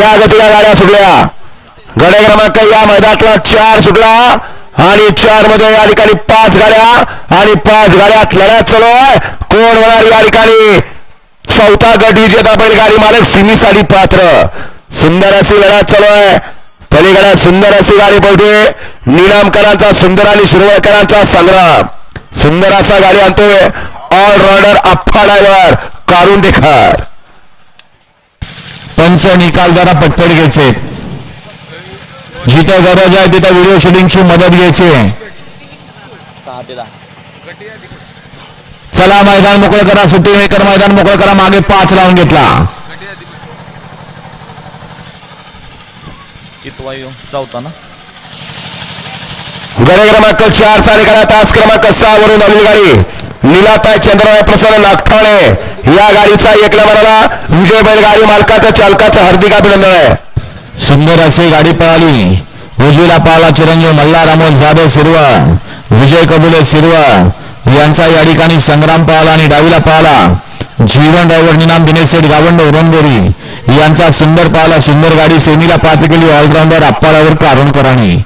या गतीला गाड्या सुटल्या. गडे क्रमांक या मैदानातला चार सुटला आणि चारमध्ये या ठिकाणी पाच गाड्या आणि पाच गाड्यात लढ्यात चालू आहे. कोण होणार या ठिकाणी? चौथा गट विजेता बैलगाडी मालक सिमी पात्र. सुंदर अशी लढ्यात चालू आहे. पलीकडे सुंदर अशी गाडी पळते. निलामकरांचा सुंदर आणि शिरवळकरांचा संग्राम. सुंदर असा गाडी आणतोय. ऑलराऊंडर अप्पा ड्रायव्हर काढून पंच निकाल जरा पटपट घ्यायचे. जिथं गरज आहे तिथं व्हिडिओ शूटिंगची मदत घ्यायची चला मैदान मोकळं करा सुट्टी मेकर मैदान मोकळं करा मागे पाच लावून घेतला. चौथा ना? गडे क्रमांक चार चा निघाला तास क्रमांक सहा वरून आलेली गाडी. निलाताय चंद्रराय प्रसन्न नागठाणे. या गाडीचा एक नंबरला विजय बैलगाडी मालकाचा चालकाचं हार्दिक अभिनंदन आहे. सुंदर अशी गाडी पळाली. उजवीला पाला चिरंजीव मल्हार अमोल जाधव सिरवा विजय कबुले सिरवा यांचा या ठिकाणी संग्राम पाळला आणि डावीला पाळला. जीवन ड्रायव्हर निनाम दिनेश शेठ गावंड उरणबोरी. यांचा सुंदर पाळला. सुंदर गाडी सेमीला पात्र केली. ऑलराऊंडर अप्पाळावर कारणकरांनी